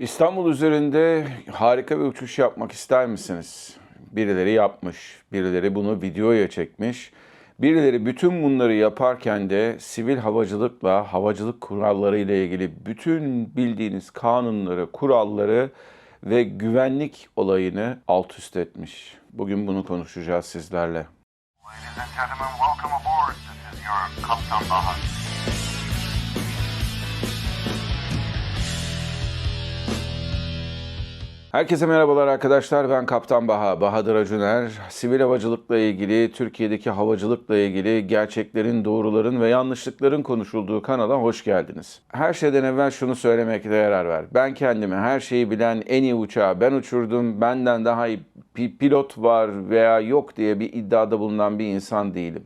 İstanbul üzerinde harika bir uçuş yapmak ister misiniz? Birileri yapmış, birileri bunu videoya çekmiş. Birileri bütün bunları yaparken de sivil havacılıkla, havacılık kuralları ile ilgili bütün bildiğiniz kanunları, kuralları ve güvenlik olayını alt üst etmiş. Bugün bunu konuşacağız sizlerle. Ladies and gentlemen, welcome aboard. This is your Kaptan Baha. Herkese merhabalar arkadaşlar. Ben Kaptan Baha, Bahadır Acuner. Sivil havacılıkla ilgili, Türkiye'deki havacılıkla ilgili gerçeklerin, doğruların ve yanlışlıkların konuşulduğu kanala hoş geldiniz. Her şeyden evvel şunu söylemekte yarar var. Ben kendimi her şeyi bilen en iyi uçağı ben uçurdum, benden daha iyi pi- pilot var veya yok diye bir iddiada bulunan bir insan değilim.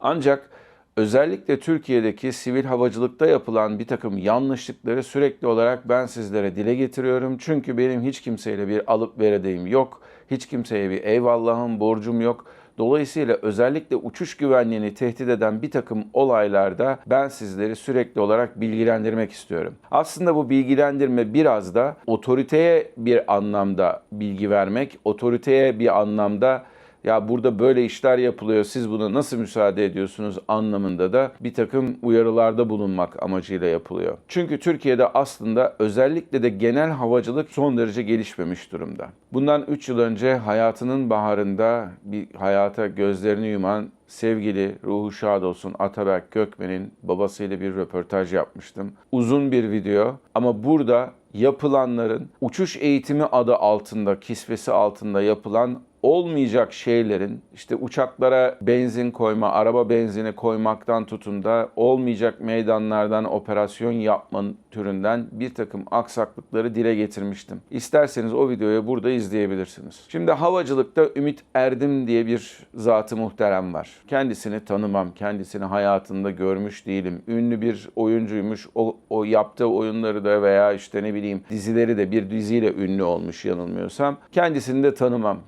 Ancak özellikle Türkiye'deki sivil havacılıkta yapılan bir takım yanlışlıkları sürekli olarak ben sizlere dile getiriyorum. Çünkü benim hiç kimseyle bir alıp verediğim yok. Hiç kimseye bir eyvallahım, borcum yok. Dolayısıyla özellikle uçuş güvenliğini tehdit eden bir takım olaylarda ben sizleri sürekli olarak bilgilendirmek istiyorum. Aslında bu bilgilendirme biraz da otoriteye bir anlamda bilgi vermek, otoriteye bir anlamda ya burada böyle işler yapılıyor siz buna nasıl müsaade ediyorsunuz anlamında da bir takım uyarılarda bulunmak amacıyla yapılıyor. Çünkü Türkiye'de aslında özellikle de genel havacılık son derece gelişmemiş durumda. Bundan 3 yıl önce hayatının baharında bir hayata gözlerini yuman sevgili ruhu şad olsun Ataberk Gökmen'in babasıyla bir röportaj yapmıştım. Uzun bir video ama burada yapılanların uçuş eğitimi adı altında, kisvesi altında yapılan olmayacak şeylerin işte uçaklara benzin koyma, araba benzini koymaktan tutun da olmayacak meydanlardan operasyon yapma türünden bir takım aksaklıkları dile getirmiştim. İsterseniz o videoyu burada izleyebilirsiniz. Şimdi havacılıkta Ümit Erdim diye bir zatı muhterem var. Kendisini tanımam, kendisini hayatında görmüş değilim. Ünlü bir oyuncuymuş. O, o yaptığı oyunları da veya işte ne bileyim dizileri de bir diziyle ünlü olmuş yanılmıyorsam. Kendisini de tanımam.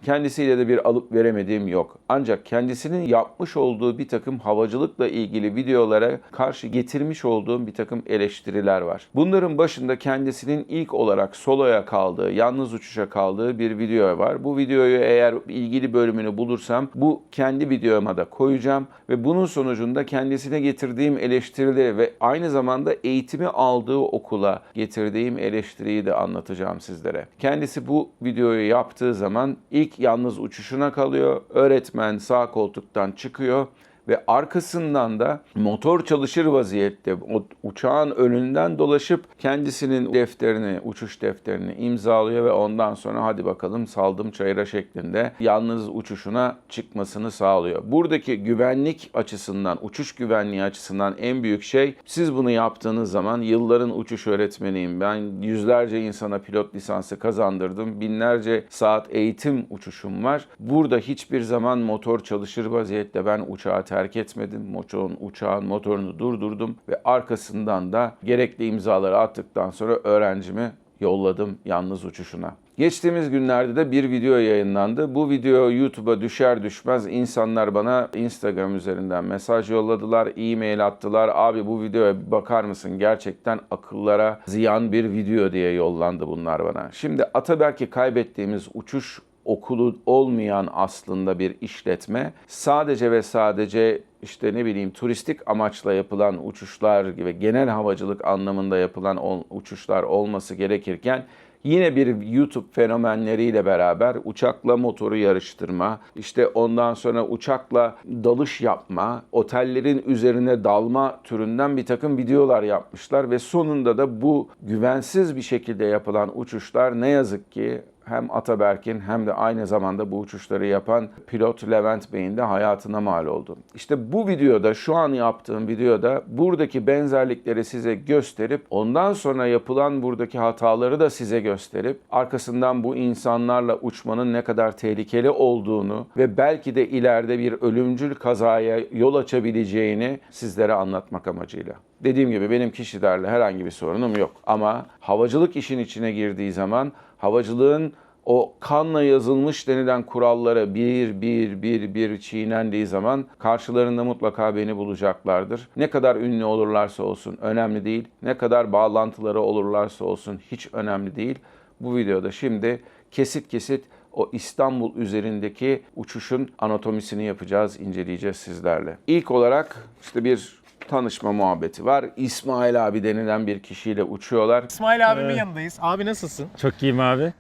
Kendisiyle de bir alıp veremediğim yok. Ancak kendisinin yapmış olduğu bir takım havacılıkla ilgili videolara karşı getirmiş olduğum bir takım eleştiriler var. Bunların başında kendisinin ilk olarak soloya kaldığı, yalnız uçuşa kaldığı bir video var. Bu videoyu eğer ilgili bölümünü bulursam bu kendi videoma da koyacağım ve bunun sonucunda kendisine getirdiğim eleştirileri ve aynı zamanda eğitimi aldığı okula getirdiğim eleştiriyi de anlatacağım sizlere. Kendisi bu videoyu yaptığı zaman ilk yalnız uçuşuna kalıyor. Öğretmen sağ koltuktan çıkıyor ve arkasından da motor çalışır vaziyette uçağın önünden dolaşıp kendisinin defterini, uçuş defterini imzalıyor ve ondan sonra hadi bakalım saldım çayıra şeklinde yalnız uçuşuna çıkmasını sağlıyor. Buradaki güvenlik açısından, uçuş güvenliği açısından en büyük şey siz bunu yaptığınız zaman yılların uçuş öğretmeniyim. Ben yüzlerce insana pilot lisansı kazandırdım. Binlerce saat eğitim uçuşum var. Burada hiçbir zaman motor çalışır vaziyette ben uçağı terk etmedim. Motorun, uçağın motorunu durdurdum ve arkasından da gerekli imzaları attıktan sonra öğrencimi yolladım yalnız uçuşuna. Geçtiğimiz günlerde de bir video yayınlandı. Bu video YouTube'a düşer düşmez insanlar bana Instagram üzerinden mesaj yolladılar, e-mail attılar. Abi bu videoya bir bakar mısın? Gerçekten akıllara ziyan bir video diye yollandı bunlar bana. Şimdi Ataberk'i kaybettiğimiz uçuş okulu olmayan aslında bir işletme. Sadece ve sadece işte ne bileyim turistik amaçla yapılan uçuşlar gibi genel havacılık anlamında yapılan uçuşlar olması gerekirken yine bir YouTube fenomenleriyle beraber uçakla motoru yarıştırma, işte ondan sonra uçakla dalış yapma, otellerin üzerine dalma türünden bir takım videolar yapmışlar ve sonunda da bu güvensiz bir şekilde yapılan uçuşlar ne yazık ki hem Ataberk'in hem de aynı zamanda bu uçuşları yapan pilot Levent Bey'in de hayatına mal oldu. İşte bu videoda, şu an yaptığım videoda buradaki benzerlikleri size gösterip ondan sonra yapılan buradaki hataları da size gösterip arkasından bu insanlarla uçmanın ne kadar tehlikeli olduğunu ve belki de ileride bir ölümcül kazaya yol açabileceğini sizlere anlatmak amacıyla. Dediğim gibi benim kişilerle herhangi bir sorunum yok. Ama havacılık işin içine girdiği zaman havacılığın o kanla yazılmış denilen kurallara bir bir bir bir çiğnendiği zaman karşılarında mutlaka beni bulacaklardır. Ne kadar ünlü olurlarsa olsun önemli değil. Ne kadar bağlantıları olurlarsa olsun hiç önemli değil. Bu videoda şimdi kesit kesit o İstanbul üzerindeki uçuşun anatomisini yapacağız, inceleyeceğiz sizlerle. İlk olarak işte bir tanışma muhabbeti var. İsmail abi denilen bir kişiyle uçuyorlar. İsmail abimin yanındayız. Abi nasılsın? Çok iyiyim abi.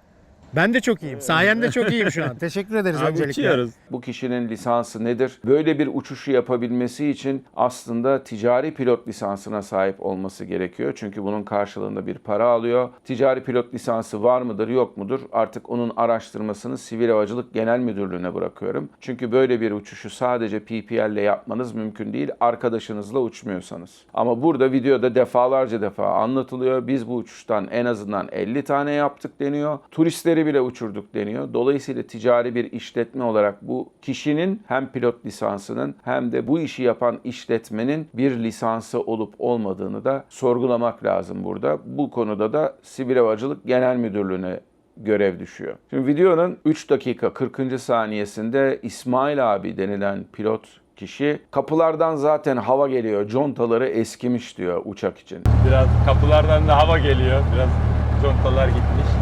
Ben de çok iyiyim. Sayende çok iyiyim şu an. Teşekkür ederiz Abi öncelikle. uçuyoruz. Bu kişinin lisansı nedir? Böyle bir uçuşu yapabilmesi için aslında ticari pilot lisansına sahip olması gerekiyor. Çünkü bunun karşılığında bir para alıyor. Ticari pilot lisansı var mıdır, yok mudur? Artık onun araştırmasını Sivil Havacılık Genel Müdürlüğü'ne bırakıyorum. Çünkü böyle bir uçuşu sadece PPL ile yapmanız mümkün değil. Arkadaşınızla uçmuyorsanız. Ama burada videoda defalarca defa anlatılıyor. Biz bu uçuştan en azından 50 tane yaptık deniyor. Turistleri bile uçurduk deniyor. Dolayısıyla ticari bir işletme olarak bu kişinin hem pilot lisansının hem de bu işi yapan işletmenin bir lisansı olup olmadığını da sorgulamak lazım burada. Bu konuda da Sivil Havacılık Genel Müdürlüğü'ne görev düşüyor. Şimdi videonun 3 dakika 40. saniyesinde İsmail abi denilen pilot kişi kapılardan zaten hava geliyor. Contaları eskimiş diyor uçak için. Biraz kapılardan da hava geliyor. Biraz contalar gitmiş.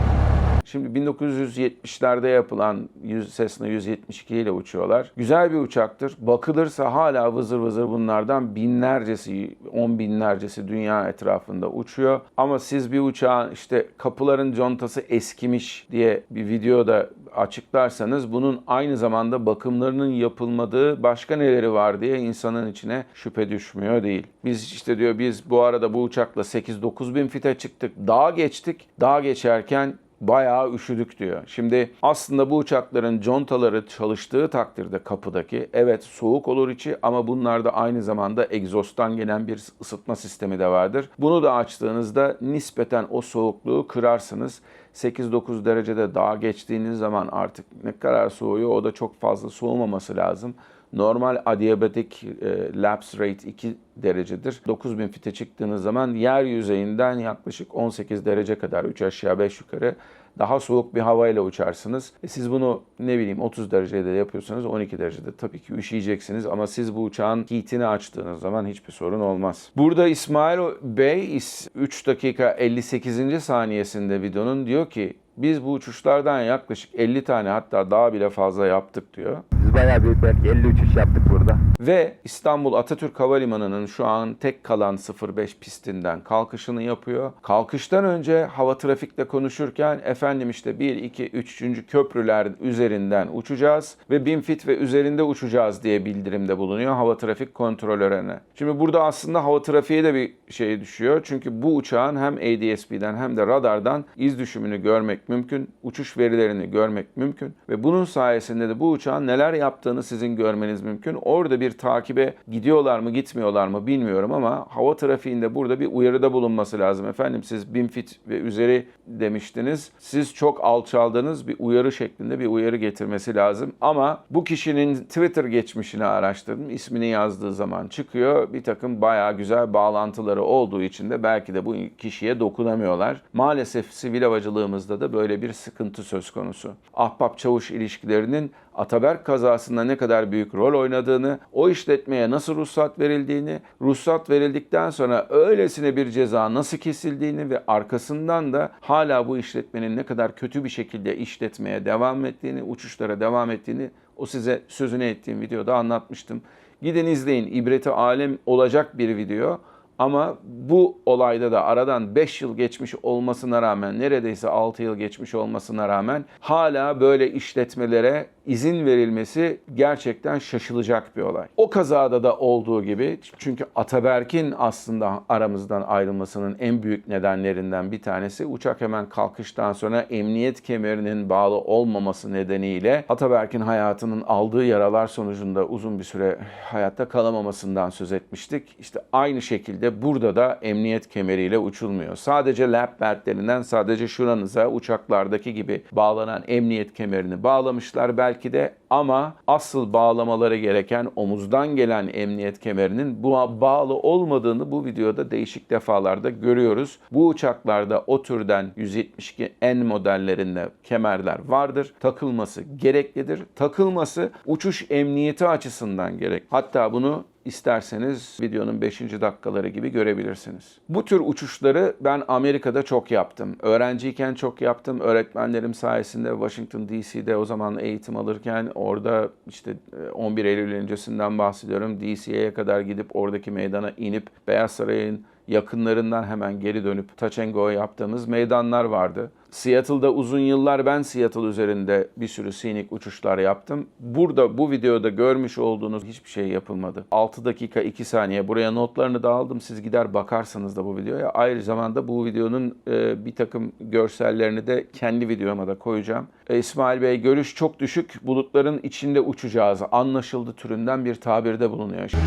Şimdi 1970'lerde yapılan 100 Cessna 172 ile uçuyorlar. Güzel bir uçaktır. Bakılırsa hala vızır vızır bunlardan binlercesi, on binlercesi dünya etrafında uçuyor. Ama siz bir uçağın işte kapıların contası eskimiş diye bir videoda açıklarsanız bunun aynı zamanda bakımlarının yapılmadığı başka neleri var diye insanın içine şüphe düşmüyor değil. Biz işte diyor biz bu arada bu uçakla 8-9 bin fite çıktık. Dağa geçtik. Dağa geçerken bayağı üşüdük diyor. Şimdi aslında bu uçakların contaları çalıştığı takdirde kapıdaki evet soğuk olur içi ama bunlarda aynı zamanda egzozdan gelen bir ısıtma sistemi de vardır. Bunu da açtığınızda nispeten o soğukluğu kırarsınız. 8-9 derecede dağa geçtiğiniz zaman artık ne kadar soğuyor o da çok fazla soğumaması lazım. Normal adiabatik e, lapse rate 2 derecedir. 9000 fite çıktığınız zaman yer yüzeyinden yaklaşık 18 derece kadar 3 aşağı 5 yukarı daha soğuk bir havayla uçarsınız. E siz bunu ne bileyim 30 derecede yapıyorsanız 12 derecede tabii ki üşüyeceksiniz ama siz bu uçağın heatini açtığınız zaman hiçbir sorun olmaz. Burada İsmail Bey 3 dakika 58. saniyesinde videonun diyor ki biz bu uçuşlardan yaklaşık 50 tane hatta daha bile fazla yaptık diyor. Biz bayağı büyük belki 50 uçuş yaptık burada. Ve İstanbul Atatürk Havalimanı'nın şu an tek kalan 05 pistinden kalkışını yapıyor. Kalkıştan önce hava trafikte konuşurken efendim işte 1, 2, 3. köprüler üzerinden uçacağız ve 1000 fit ve üzerinde uçacağız diye bildirimde bulunuyor hava trafik kontrolörüne. Şimdi burada aslında hava trafiğe de bir şey düşüyor. Çünkü bu uçağın hem ADS-B'den hem de radardan iz düşümünü görmek mümkün, uçuş verilerini görmek mümkün ve bunun sayesinde de bu uçağın neler yaptığını sizin görmeniz mümkün. Orada bir takibe gidiyorlar mı gitmiyorlar mı bilmiyorum ama hava trafiğinde burada bir uyarıda bulunması lazım. Efendim siz 1000 fit ve üzeri demiştiniz. Siz çok alçaldınız bir uyarı şeklinde bir uyarı getirmesi lazım. Ama bu kişinin Twitter geçmişini araştırdım. İsmini yazdığı zaman çıkıyor. Bir takım bayağı güzel bağlantıları olduğu için de belki de bu kişiye dokunamıyorlar. Maalesef sivil havacılığımızda da böyle bir sıkıntı söz konusu. Ahbap çavuş ilişkilerinin Ataberk kazasında ne kadar büyük rol oynadığını, o işletmeye nasıl ruhsat verildiğini, ruhsat verildikten sonra öylesine bir ceza nasıl kesildiğini ve arkasından da hala bu işletmenin ne kadar kötü bir şekilde işletmeye devam ettiğini, uçuşlara devam ettiğini o size sözünü ettiğim videoda anlatmıştım. Gidin izleyin. İbreti alem olacak bir video. Ama bu olayda da aradan 5 yıl geçmiş olmasına rağmen, neredeyse 6 yıl geçmiş olmasına rağmen hala böyle işletmelere izin verilmesi gerçekten şaşılacak bir olay. O kazada da olduğu gibi çünkü Ataberk'in aslında aramızdan ayrılmasının en büyük nedenlerinden bir tanesi uçak hemen kalkıştan sonra emniyet kemerinin bağlı olmaması nedeniyle Ataberk'in hayatının aldığı yaralar sonucunda uzun bir süre hayatta kalamamasından söz etmiştik. İşte aynı şekilde burada da emniyet kemeriyle uçulmuyor. Sadece lap beltlerinden sadece şuranıza uçaklardaki gibi bağlanan emniyet kemerini bağlamışlar. Belki de Ama asıl bağlamaları gereken omuzdan gelen emniyet kemerinin bu bağlı olmadığını bu videoda değişik defalarda görüyoruz. Bu uçaklarda o türden 172N modellerinde kemerler vardır. Takılması gereklidir. Takılması uçuş emniyeti açısından gerek. Hatta bunu İsterseniz videonun 5. dakikaları gibi görebilirsiniz. Bu tür uçuşları ben Amerika'da çok yaptım. Öğrenciyken çok yaptım. Öğretmenlerim sayesinde Washington DC'de o zaman eğitim alırken orada işte e, 11 Eylül öncesinden bahsediyorum. DC'ye kadar gidip oradaki meydana inip Beyaz Saray'ın yakınlarından hemen geri dönüp touch and go yaptığımız meydanlar vardı. Seattle'da uzun yıllar ben Seattle üzerinde bir sürü scenic uçuşlar yaptım. Burada bu videoda görmüş olduğunuz hiçbir şey yapılmadı. 6 dakika 2 saniye buraya notlarını da aldım. Siz gider bakarsınız da bu videoya. Ayrı zamanda bu videonun e, bir takım görsellerini de kendi videoma da koyacağım. E, İsmail Bey görüş çok düşük. Bulutların içinde uçacağız. Anlaşıldı türünden bir tabirde bulunuyor. Çok şey.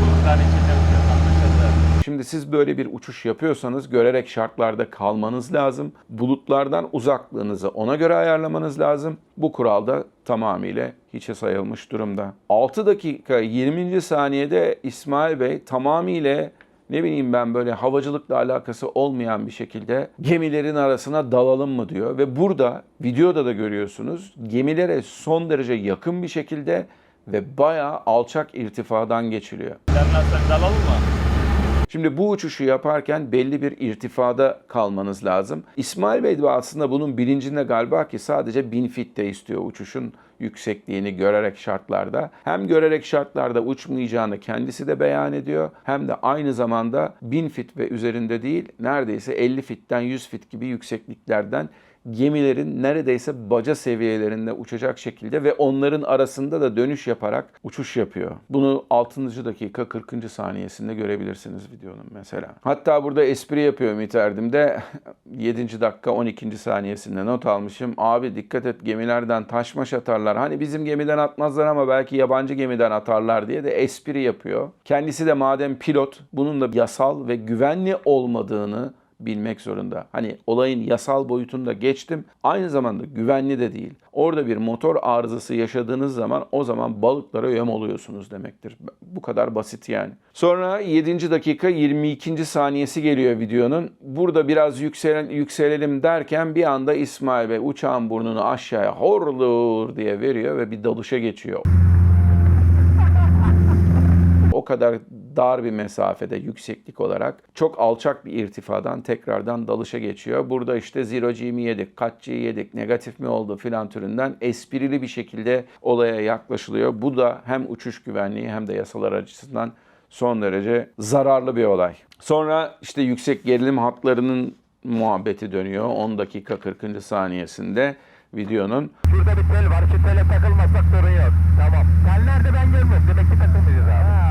Bulutların içinde. Şimdi siz böyle bir uçuş yapıyorsanız görerek şartlarda kalmanız lazım. Bulutlardan uzaklığınızı ona göre ayarlamanız lazım. Bu kuralda tamamıyla hiçe sayılmış durumda. 6 dakika 20. saniyede İsmail Bey tamamıyla ne bileyim ben böyle havacılıkla alakası olmayan bir şekilde gemilerin arasına dalalım mı diyor. Ve burada videoda da görüyorsunuz gemilere son derece yakın bir şekilde ve bayağı alçak irtifadan geçiliyor. Dalalım mı? Şimdi bu uçuşu yaparken belli bir irtifada kalmanız lazım. İsmail Bey de aslında bunun bilincinde galiba ki sadece 1000 fitte istiyor uçuşun yüksekliğini görerek şartlarda. Hem görerek şartlarda uçmayacağını kendisi de beyan ediyor hem de aynı zamanda 1000 fit ve üzerinde değil neredeyse 50 fitten 100 fit gibi yüksekliklerden gemilerin neredeyse baca seviyelerinde uçacak şekilde ve onların arasında da dönüş yaparak uçuş yapıyor. Bunu 6. dakika 40. saniyesinde görebilirsiniz videonun mesela. Hatta burada espri yapıyor Ümit Erdem'de 7. dakika 12. saniyesinde not almışım. Abi dikkat et gemilerden taşmaş atarlar. Hani bizim gemiden atmazlar ama belki yabancı gemiden atarlar diye de espri yapıyor. Kendisi de madem pilot bunun da yasal ve güvenli olmadığını bilmek zorunda. Hani olayın yasal boyutunda geçtim. Aynı zamanda güvenli de değil. Orada bir motor arızası yaşadığınız zaman o zaman balıklara yem oluyorsunuz demektir. Bu kadar basit yani. Sonra 7. dakika 22. saniyesi geliyor videonun. Burada biraz yükselen, yükselelim derken bir anda İsmail Bey uçağın burnunu aşağıya horlur diye veriyor ve bir dalışa geçiyor. O kadar dar bir mesafede yükseklik olarak çok alçak bir irtifadan tekrardan dalışa geçiyor. Burada işte zero G mi yedik, kaç G yedik, negatif mi oldu filan türünden esprili bir şekilde olaya yaklaşılıyor. Bu da hem uçuş güvenliği hem de yasalar açısından son derece zararlı bir olay. Sonra işte yüksek gerilim hatlarının muhabbeti dönüyor 10 dakika 40. saniyesinde videonun. Şurada bir tel var. Şu tele takılmasak sorun yok. Tamam. Tel nerede ben görmüyorum. Demek ki takılmayacağız abi. Ha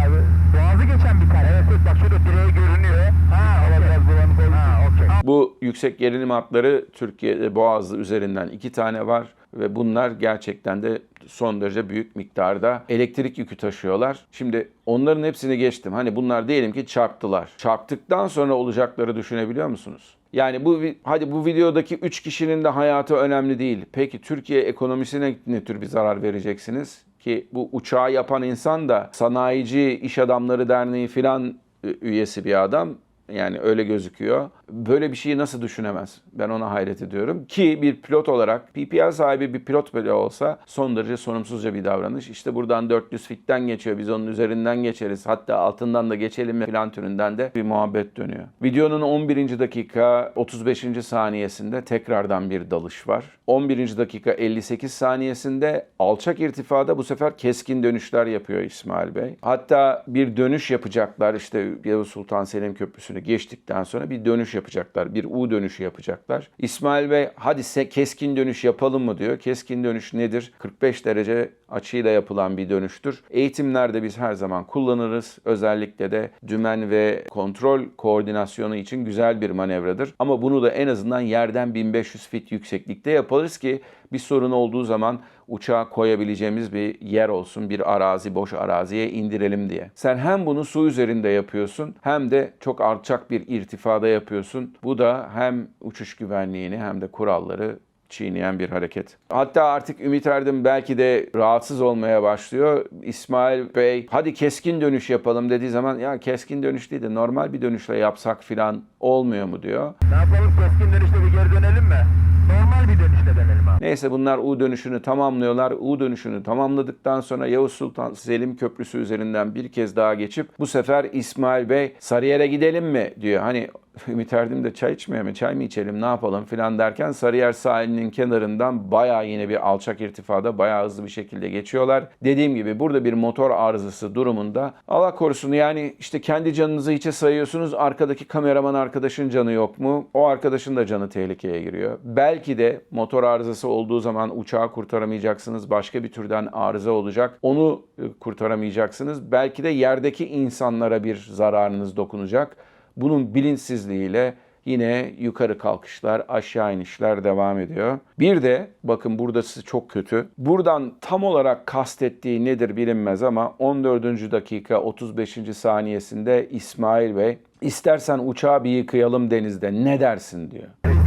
geçen bir tel. Evet evet bak şurada direği görünüyor. Ha Ama biraz bulanık olmuş. Ha okey. Bu yüksek gerilim hatları Türkiye'de Boğazı üzerinden iki tane var ve bunlar gerçekten de son derece büyük miktarda elektrik yükü taşıyorlar. Şimdi onların hepsini geçtim. Hani bunlar diyelim ki çarptılar. Çarptıktan sonra olacakları düşünebiliyor musunuz? Yani bu hadi bu videodaki 3 kişinin de hayatı önemli değil. Peki Türkiye ekonomisine ne tür bir zarar vereceksiniz? Ki bu uçağı yapan insan da sanayici iş adamları derneği filan üyesi bir adam. Yani öyle gözüküyor. Böyle bir şeyi nasıl düşünemez? Ben ona hayret ediyorum. Ki bir pilot olarak PPL sahibi bir pilot bile olsa son derece sorumsuzca bir davranış. İşte buradan 400 fitten geçiyor. Biz onun üzerinden geçeriz. Hatta altından da geçelim mi filan türünden de bir muhabbet dönüyor. Videonun 11. dakika 35. saniyesinde tekrardan bir dalış var. 11. dakika 58 saniyesinde alçak irtifada bu sefer keskin dönüşler yapıyor İsmail Bey. Hatta bir dönüş yapacaklar işte Yavuz Sultan Selim Köprüsü'nü geçtikten sonra bir dönüş yapacaklar. Bir U dönüşü yapacaklar. İsmail Bey hadi keskin dönüş yapalım mı diyor. Keskin dönüş nedir? 45 derece açıyla yapılan bir dönüştür. Eğitimlerde biz her zaman kullanırız. Özellikle de dümen ve kontrol koordinasyonu için güzel bir manevradır. Ama bunu da en azından yerden 1500 fit yükseklikte yaparız ki bir sorun olduğu zaman uçağa koyabileceğimiz bir yer olsun, bir arazi, boş araziye indirelim diye. Sen hem bunu su üzerinde yapıyorsun hem de çok alçak bir irtifada yapıyorsun. Bu da hem uçuş güvenliğini hem de kuralları çiğneyen bir hareket. Hatta artık Ümit Erdem belki de rahatsız olmaya başlıyor. İsmail Bey hadi keskin dönüş yapalım dediği zaman ya keskin dönüş değil de normal bir dönüşle yapsak filan olmuyor mu diyor. Ne yapalım keskin dönüşte bir geri dönelim mi? Normal bir dönüşle dönelim abi. Neyse bunlar U dönüşünü tamamlıyorlar. U dönüşünü tamamladıktan sonra Yavuz Sultan Selim Köprüsü üzerinden bir kez daha geçip bu sefer İsmail Bey Sarıyer'e gidelim mi diyor. Hani Ümit Erdem de çay içmeye mi çay mı içelim ne yapalım filan derken Sarıyer sahilinin kenarından bayağı yine bir alçak irtifada bayağı hızlı bir şekilde geçiyorlar. Dediğim gibi burada bir motor arızası durumunda Allah korusun yani işte kendi canınızı hiçe sayıyorsunuz arkadaki kameraman arkadaşın canı yok mu? O arkadaşın da canı tehlikeye giriyor. Belki de motor arızası olduğu zaman uçağı kurtaramayacaksınız. Başka bir türden arıza olacak. Onu e, kurtaramayacaksınız. Belki de yerdeki insanlara bir zararınız dokunacak. Bunun bilinçsizliğiyle yine yukarı kalkışlar, aşağı inişler devam ediyor. Bir de bakın burası çok kötü. Buradan tam olarak kastettiği nedir bilinmez ama 14. dakika 35. saniyesinde İsmail Bey istersen uçağı bir yıkayalım denizde ne dersin diyor.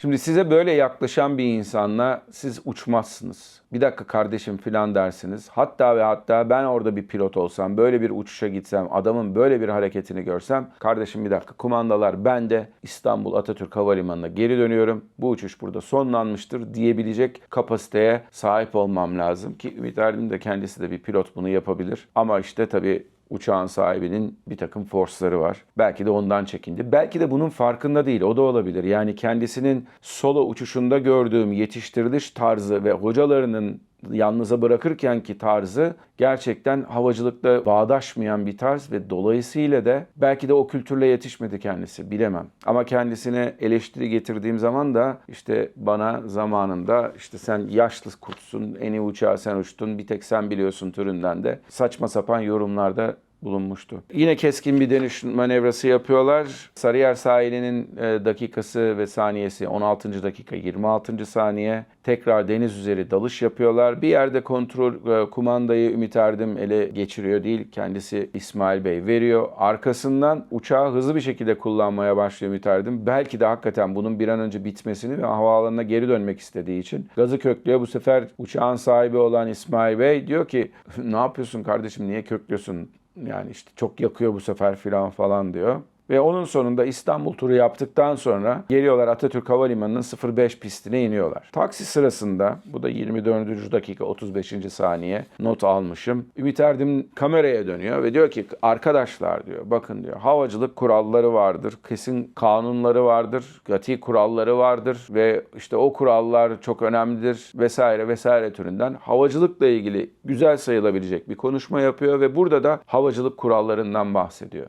Şimdi size böyle yaklaşan bir insanla siz uçmazsınız. Bir dakika kardeşim filan dersiniz. Hatta ve hatta ben orada bir pilot olsam, böyle bir uçuşa gitsem, adamın böyle bir hareketini görsem, kardeşim bir dakika kumandalar ben de İstanbul Atatürk Havalimanı'na geri dönüyorum. Bu uçuş burada sonlanmıştır diyebilecek kapasiteye sahip olmam lazım ki Ümit Erdem de kendisi de bir pilot bunu yapabilir. Ama işte tabii uçağın sahibinin bir takım forsları var. Belki de ondan çekindi. Belki de bunun farkında değil. O da olabilir. Yani kendisinin solo uçuşunda gördüğüm yetiştiriliş tarzı ve hocalarının yalnıza bırakırken ki tarzı gerçekten havacılıkta bağdaşmayan bir tarz ve dolayısıyla da belki de o kültürle yetişmedi kendisi bilemem. Ama kendisine eleştiri getirdiğim zaman da işte bana zamanında işte sen yaşlı kurtsun, en iyi uçağı sen uçtun, bir tek sen biliyorsun türünden de saçma sapan yorumlarda bulunmuştu. Yine keskin bir dönüş manevrası yapıyorlar. Sarıyer sahilinin e, dakikası ve saniyesi 16. dakika 26. saniye. Tekrar deniz üzeri dalış yapıyorlar. Bir yerde kontrol e, kumandayı Ümit Erdem ele geçiriyor değil. Kendisi İsmail Bey veriyor. Arkasından uçağı hızlı bir şekilde kullanmaya başlıyor Ümit Erdem. Belki de hakikaten bunun bir an önce bitmesini ve havaalanına geri dönmek istediği için gazı köklüyor. Bu sefer uçağın sahibi olan İsmail Bey diyor ki ne yapıyorsun kardeşim niye köklüyorsun? Yani işte çok yakıyor bu sefer filan falan diyor. Ve onun sonunda İstanbul turu yaptıktan sonra geliyorlar Atatürk Havalimanı'nın 05 pistine iniyorlar. Taksi sırasında bu da 24. dakika 35. saniye not almışım. Ümit Erdem kameraya dönüyor ve diyor ki arkadaşlar diyor bakın diyor havacılık kuralları vardır. Kesin kanunları vardır. Gati kuralları vardır ve işte o kurallar çok önemlidir vesaire vesaire türünden havacılıkla ilgili güzel sayılabilecek bir konuşma yapıyor ve burada da havacılık kurallarından bahsediyor.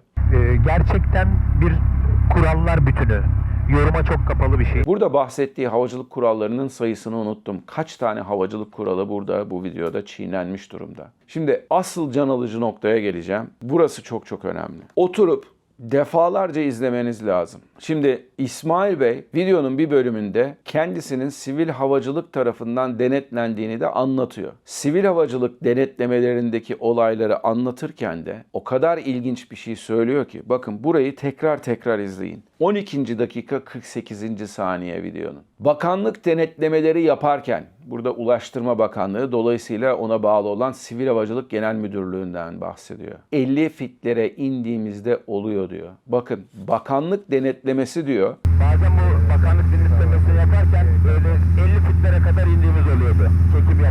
Gerçekten bir kurallar bütünü. Yoruma çok kapalı bir şey. Burada bahsettiği havacılık kurallarının sayısını unuttum. Kaç tane havacılık kuralı burada bu videoda çiğnenmiş durumda. Şimdi asıl can alıcı noktaya geleceğim. Burası çok çok önemli. Oturup defalarca izlemeniz lazım. Şimdi İsmail Bey videonun bir bölümünde kendisinin sivil havacılık tarafından denetlendiğini de anlatıyor. Sivil havacılık denetlemelerindeki olayları anlatırken de o kadar ilginç bir şey söylüyor ki bakın burayı tekrar tekrar izleyin. 12. dakika 48. saniye videonun. Bakanlık denetlemeleri yaparken burada Ulaştırma Bakanlığı dolayısıyla ona bağlı olan Sivil Havacılık Genel Müdürlüğü'nden bahsediyor. 50 fitlere indiğimizde oluyor diyor. Bakın bakanlık denetlemesi diyor. Bazen bu bakanlık denetlemesini yaparken böyle 50 fitlere kadar indiğimiz oluyordu.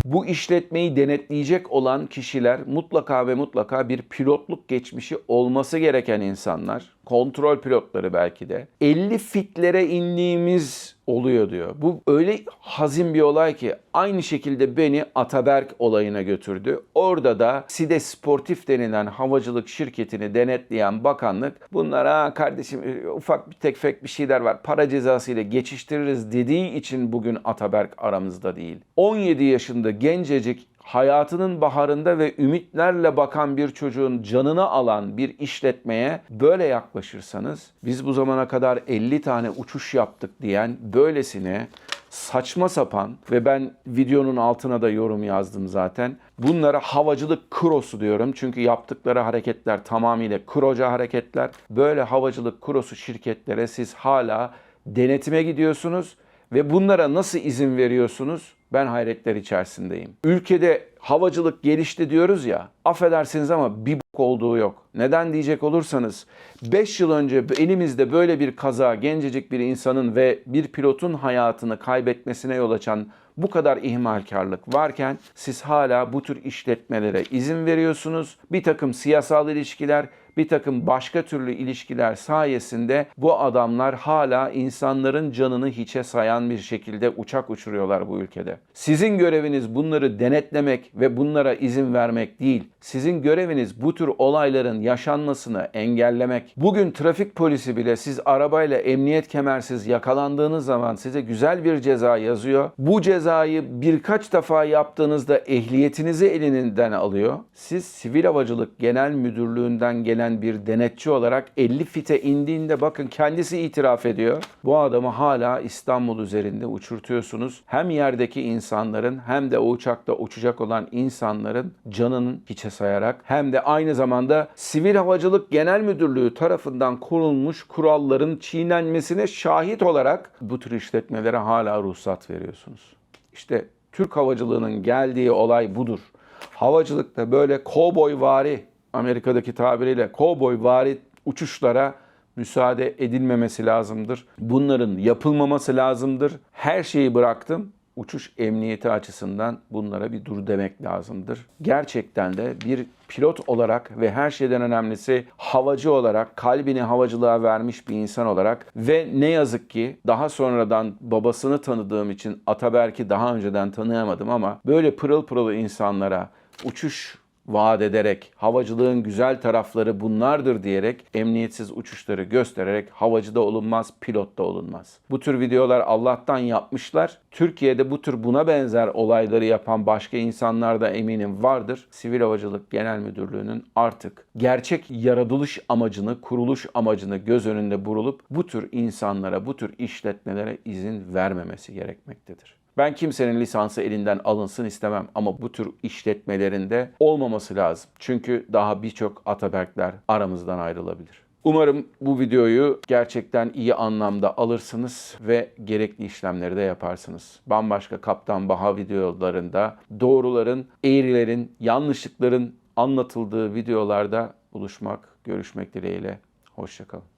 Bu işletmeyi denetleyecek olan kişiler mutlaka ve mutlaka bir pilotluk geçmişi olması gereken insanlar. Kontrol pilotları belki de. 50 fitlere indiğimiz oluyor diyor. Bu öyle hazin bir olay ki aynı şekilde beni Ataberk olayına götürdü. Orada da Side Sportif denilen havacılık şirketini denetleyen bakanlık bunlara kardeşim e, ufak bir tek fek bir şeyler var. Para cezası ile geçiştiririz dediği için bugün Ataberk aramızda değil. 17 yaşında gencecik hayatının baharında ve ümitlerle bakan bir çocuğun canını alan bir işletmeye böyle yaklaşırsanız biz bu zamana kadar 50 tane uçuş yaptık diyen böylesine saçma sapan ve ben videonun altına da yorum yazdım zaten. Bunlara havacılık krosu diyorum. Çünkü yaptıkları hareketler tamamıyla kroca hareketler. Böyle havacılık krosu şirketlere siz hala denetime gidiyorsunuz Ve bunlara nasıl izin veriyorsunuz? Ben hayretler içerisindeyim. Ülkede havacılık gelişti diyoruz ya. Affedersiniz ama bir bok olduğu yok. Neden diyecek olursanız 5 yıl önce elimizde böyle bir kaza gencecik bir insanın ve bir pilotun hayatını kaybetmesine yol açan bu kadar ihmalkarlık varken siz hala bu tür işletmelere izin veriyorsunuz. Bir takım siyasal ilişkiler, bir takım başka türlü ilişkiler sayesinde bu adamlar hala insanların canını hiçe sayan bir şekilde uçak uçuruyorlar bu ülkede. Sizin göreviniz bunları denetlemek ve bunlara izin vermek değil. Sizin göreviniz bu tür olayların yaşanmasını engellemek. Bugün trafik polisi bile siz arabayla emniyet kemersiz yakalandığınız zaman size güzel bir ceza yazıyor. Bu cezayı birkaç defa yaptığınızda ehliyetinizi elinden alıyor. Siz Sivil Havacılık Genel Müdürlüğü'nden gelen bir denetçi olarak 50 fite indiğinde bakın kendisi itiraf ediyor. Bu adamı hala İstanbul üzerinde uçurtuyorsunuz. Hem yerdeki insanların hem de o uçakta uçacak olan insanların canının hiçe sayarak hem de aynı zamanda Sivil Havacılık Genel Müdürlüğü tarafından kurulmuş kuralların çiğnenmesine şahit olarak bu tür işletmelere hala ruhsat veriyorsunuz. İşte Türk havacılığının geldiği olay budur. Havacılıkta böyle kovboy vari Amerika'daki tabiriyle kovboy vari uçuşlara müsaade edilmemesi lazımdır. Bunların yapılmaması lazımdır. Her şeyi bıraktım. Uçuş emniyeti açısından bunlara bir dur demek lazımdır. Gerçekten de bir pilot olarak ve her şeyden önemlisi havacı olarak kalbini havacılığa vermiş bir insan olarak ve ne yazık ki daha sonradan babasını tanıdığım için Ataberk'i daha önceden tanıyamadım ama böyle pırıl pırıl insanlara uçuş vaat ederek, havacılığın güzel tarafları bunlardır diyerek, emniyetsiz uçuşları göstererek havacı da olunmaz, pilot da olunmaz. Bu tür videolar Allah'tan yapmışlar. Türkiye'de bu tür buna benzer olayları yapan başka insanlar da eminim vardır. Sivil Havacılık Genel Müdürlüğü'nün artık gerçek yaratılış amacını, kuruluş amacını göz önünde bulup bu tür insanlara, bu tür işletmelere izin vermemesi gerekmektedir. Ben kimsenin lisansı elinden alınsın istemem ama bu tür işletmelerinde olmaması lazım. Çünkü daha birçok Ataberkler aramızdan ayrılabilir. Umarım bu videoyu gerçekten iyi anlamda alırsınız ve gerekli işlemleri de yaparsınız. Bambaşka Kaptan Baha videolarında doğruların, eğrilerin, yanlışlıkların anlatıldığı videolarda buluşmak, görüşmek dileğiyle. Hoşçakalın.